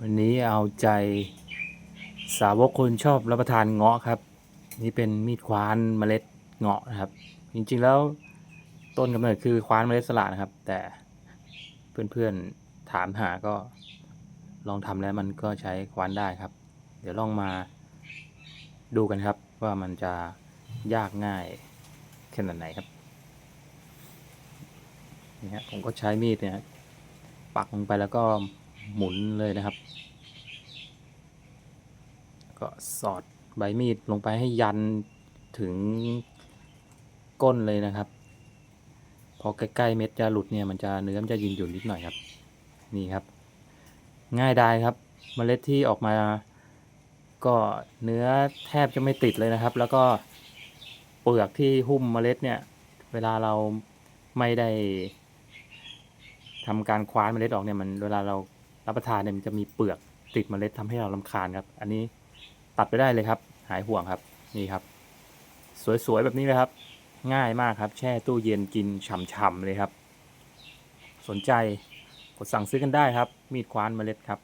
วันนี้เอาใจสาวกคนชอบรับประทานเงาะครับ นี่เป็นมีดคว้านเมล็ดเงาะนะครับ จริงๆแล้วต้นกำเนิดคือคว้านเมล็ดสละนะครับ แต่เพื่อนๆถามหาก็ลองทำแล้วมันก็ใช้คว้านได้ครับ เดี๋ยวลองมาดูกันครับว่ามันจะยากง่ายขนาดไหนครับนี่ฮะผมก็ใช้มีดเนี่ยปักลงไปแล้วก็ หมุนเลยนะครับ ก็สอดใบมีดลงไปให้ยันถึงก้นเลยนะครับ พอใกล้ๆเม็ดจะหลุดเนี่ยมันจะเนื้อมันจะยินหยุ่นนิดหน่อยครับ นี่ครับ ง่ายได้ครับเมล็ดที่ออกมา ก็เนื้อแทบจะไม่ติดเลยนะครับ แล้วก็เปลือกที่หุ้มเมล็ดเนี่ย เวลาเราไม่ได้ทำการคว้านเมล็ดออกเนี่ยมันเวลาเรา รับประทานเนี่ยมันจะมีเปลือกติดเมล็ดทำให้เราลำคาญครับ อันนี้ตัดไปได้เลยครับ หายห่วงครับนี่ครับ สวยๆแบบนี้เลยครับ ง่ายมากครับ แช่ตู้เย็นกินฉ่ำๆเลยครับ สนใจกดสั่งซื้อกันได้ครับ มีดคว้านเมล็ดครับ